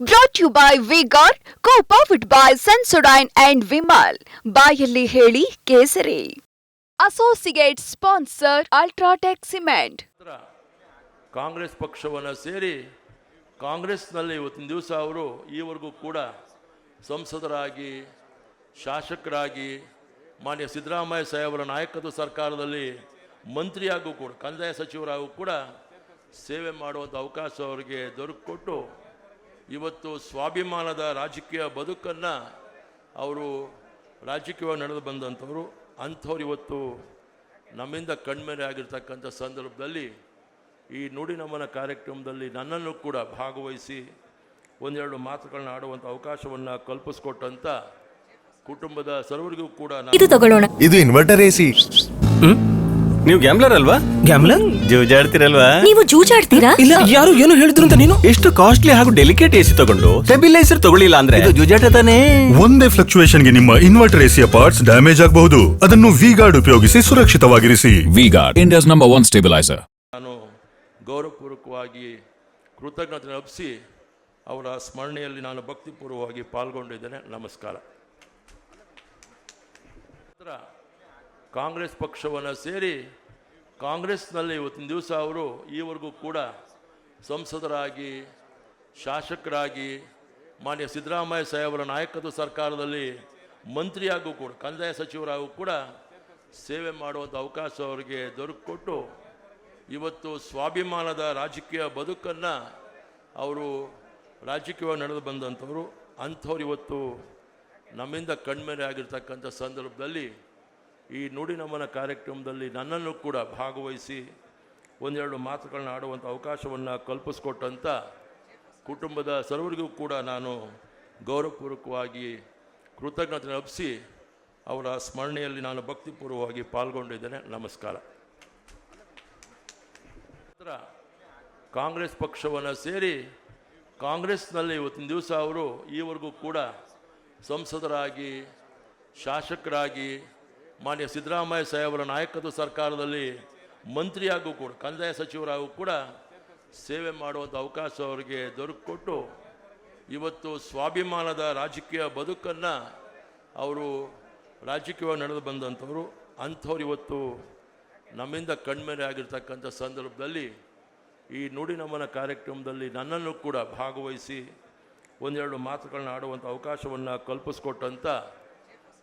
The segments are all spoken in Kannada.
Brought you by V Guard co powered by Sensodyne and Vimal ಬಾಯಲ್ಲಿ ಹೇಳಿ ಕೇಸರಿ. Associate sponsor UltraTech cement Congress ಪಕ್ಷವನ್ನು ಸೇರಿ ಕಾಂಗ್ರೆಸ್ನಲ್ಲಿ ಇವತ್ತಿನ ದಿವಸ ಅವರು ಈವರೆಗೂ ಕೂಡ ಸಂಸದರಾಗಿ, ಶಾಸಕರಾಗಿ, ಮಾನ್ಯ ಸಿದ್ದರಾಮಯ್ಯ ಸಾಹೇಬರ ನಾಯಕತ್ವ ಸರ್ಕಾರದಲ್ಲಿ ಮಂತ್ರಿಯಾಗೂ ಕೂಡ, ಕಂದಾಯ ಸಚಿವರಾಗೂ ಕೂಡ ಸೇವೆ ಮಾಡುವಂಥ ಅವಕಾಶ ಅವರಿಗೆ ದೊರಕಿಕೊಟ್ಟು ಇವತ್ತು ಸ್ವಾಭಿಮಾನದ ರಾಜಕೀಯ ಬದುಕನ್ನು ಅವರು ರಾಜಕೀಯವಾಗಿ ನಡೆದು ಬಂದಂಥವರು ಅಂಥವ್ರು ಇವತ್ತು ನಮ್ಮಿಂದ ಕಣ್ಮೇಲೆ ಆಗಿರ್ತಕ್ಕಂಥ ಸಂದರ್ಭದಲ್ಲಿ ಈ ನುಡಿ ನಮನ ಕಾರ್ಯಕ್ರಮದಲ್ಲಿ ನನ್ನನ್ನು ಕೂಡ ಭಾಗವಹಿಸಿ ಒಂದೆರಡು ಮಾತುಗಳನ್ನ ಆಡುವಂಥ ಅವಕಾಶವನ್ನು ಕಲ್ಪಿಸ್ಕೊಟ್ಟಂಥ ಕುಟುಂಬದ ಸರ್ವರಿಗೂ ಕೂಡ ನಾನು ಇದು ತಗೊಳ್ಳೋಣ. ಇದು ಇನ್ವರ್ಟರ್ ಎಸಿ ನೀವು ಗ್ಯಾಮ್ಲರ್ ಅಲ್ವಾ? ಗ್ಯಾಮ್ಲರ್ ಜೂಜಾಡ್ತಿರಲ್ವಾ? ನೀವು ಜೂಜಾಡ್ತೀರಾ? ಇಲ್ಲ ಯಾರು ಏನು ಹೇಳಿದ್ರು ಅಂತ ನೀನು? ಎಷ್ಟು ಕಾಸ್ಟ್ಲಿ ಹಾಗೂ ಡೆಲಿಕೇಟ್ ಎಸಿ ತಗೊಂಡು ಸ್ಟೆಬಿಲೈಸರ್ ತಗೊಳ್ಳಿಲ್ಲ ಅಂದ್ರೆ? ಇದು ಜೂಜಾಟ ತಾನೇ? ಒಂದೇ ಫ್ಲಕ್ಚುಯೇಷನ್ಗೆ ನಿಮ್ಮ ಇನ್ವರ್ಟರ್ ಎಸಿಯ ಪಾರ್ಟ್ಸ್ ಡ್ಯಾಮೇಜ್ ಆಗಬಹುದು. ಅದನ್ನು ವಿ ಗಾರ್ಡ್ ಉಪಯೋಗಿಸಿ ಸುರಕ್ಷಿತವಾಗಿರಿಸಿ. V guard India's number one stabiliser ನಾನು ಗೌರವಪೂರ್ವಕವಾಗಿ ಕೃತಜ್ಞತೆ ಅರ್ಪಿಸಿ ಅವರ ಸ್ಮರಣೆಯಲ್ಲಿ ನಾನು ಭಕ್ತಿಪೂರ್ವವಾಗಿ ಪಾಲ್ಗೊಂಡಿದ್ದೇನೆ. ನಮಸ್ಕಾರ. ಕಾಂಗ್ರೆಸ್ ಪಕ್ಷವನ್ನು ಸೇರಿ ಕಾಂಗ್ರೆಸ್ನಲ್ಲಿ ಇವತ್ತಿನ ದಿವಸ ಅವರು ಈವರೆಗೂ ಕೂಡ ಸಂಸದರಾಗಿ, ಶಾಸಕರಾಗಿ, ಮಾನ್ಯ ಸಿದ್ದರಾಮಯ್ಯ ಸಾಹೇಬರ ನಾಯಕತ್ವ ಸರ್ಕಾರದಲ್ಲಿ ಮಂತ್ರಿಯಾಗೂ ಕೂಡ, ಕಂದಾಯ ಸಚಿವರಾಗೂ ಕೂಡ ಸೇವೆ ಮಾಡುವಂಥ ಅವಕಾಶ ಅವರಿಗೆ ದೊರಕಿಕೊಟ್ಟು ಇವತ್ತು ಸ್ವಾಭಿಮಾನದ ರಾಜಕೀಯ ಬದುಕನ್ನು ಅವರು ರಾಜಕೀಯವಾಗಿ ನಡೆದು ಬಂದಂಥವರು, ಅಂಥವ್ರು ಇವತ್ತು ನಮ್ಮಿಂದ ಕಣ್ಮರೆ ಆಗಿರ್ತಕ್ಕಂಥ ಸಂದರ್ಭದಲ್ಲಿ ಈ ನುಡಿ ನಮನ ಕಾರ್ಯಕ್ರಮದಲ್ಲಿ ನನ್ನನ್ನು ಕೂಡ ಭಾಗವಹಿಸಿ ಒಂದೆರಡು ಮಾತುಗಳನ್ನ ಆಡುವಂಥ ಅವಕಾಶವನ್ನು ಕಲ್ಪಿಸ್ಕೊಟ್ಟಂಥ ಕುಟುಂಬದ ಸರ್ವರಿಗೂ ಕೂಡ ನಾನು ಗೌರವಪೂರ್ವಕವಾಗಿ ಕೃತಜ್ಞತೆ ಅಪ್ಪಿಸಿ ಅವರ ಸ್ಮರಣೆಯಲ್ಲಿ ನಾನು ಭಕ್ತಿಪೂರ್ವವಾಗಿ ಪಾಲ್ಗೊಂಡಿದ್ದೇನೆ. ನಮಸ್ಕಾರ. ಕಾಂಗ್ರೆಸ್ ಪಕ್ಷವನ್ನು ಸೇರಿ ಕಾಂಗ್ರೆಸ್ನಲ್ಲಿ ಇವತ್ತಿನ ದಿವಸ ಅವರು ಈವರೆಗೂ ಕೂಡ ಸಂಸದರಾಗಿ, ಶಾಸಕರಾಗಿ ಮಾನ್ಯ ಸಿದ್ದರಾಮಯ್ಯ ಸಾಹೇಬರ ನಾಯಕತ್ವ ಸರ್ಕಾರದಲ್ಲಿ ಮಂತ್ರಿಯಾಗೂ ಕೂಡ, ಕಂದಾಯ ಸಚಿವರಾಗೂ ಕೂಡ ಸೇವೆ ಮಾಡುವಂಥ ಅವಕಾಶ ಅವರಿಗೆ ದೊರಕಿಕೊಟ್ಟು ಇವತ್ತು ಸ್ವಾಭಿಮಾನದ ರಾಜಕೀಯ ಬದುಕನ್ನು ಅವರು ರಾಜಕೀಯವಾಗಿ ನಡೆದು ಬಂದಂಥವರು, ಅಂಥವ್ರು ಇವತ್ತು ನಮ್ಮಿಂದ ಕಣ್ಮೇಲೆ ಆಗಿರ್ತಕ್ಕಂಥ ಸಂದರ್ಭದಲ್ಲಿ ಈ ನುಡಿ ನಮನ ಕಾರ್ಯಕ್ರಮದಲ್ಲಿ ನನ್ನನ್ನು ಕೂಡ ಭಾಗವಹಿಸಿ ಒಂದೆರಡು ಮಾತುಗಳನ್ನ ಆಡುವಂಥ ಅವಕಾಶವನ್ನು ಕಲ್ಪಿಸ್ಕೊಟ್ಟಂಥ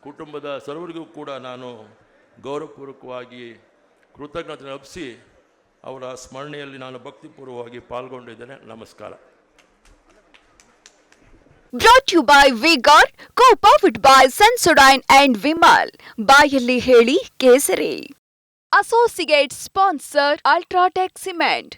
ಕುಟುಂಬದ ಸರ್ವರಿಗೂ ಕೂಡ ನಾನು ಗೌರವಪೂರ್ವಕವಾಗಿ ಕೃತಜ್ಞತೆ ಅಪ್ಪಿಸಿ ಅವರ ಸ್ಮರಣೆಯಲ್ಲಿ ನಾನು ಭಕ್ತಿಪೂರ್ವವಾಗಿ ಪಾಲ್ಗೊಂಡಿದ್ದೇನೆ. ನಮಸ್ಕಾರ. Brought you by V Guard co powered by Sensodyne and Vimal ಬಾಯಲ್ಲಿ ಹೇಳಿ ಕೇಸರಿ. Associate sponsor UltraTech cement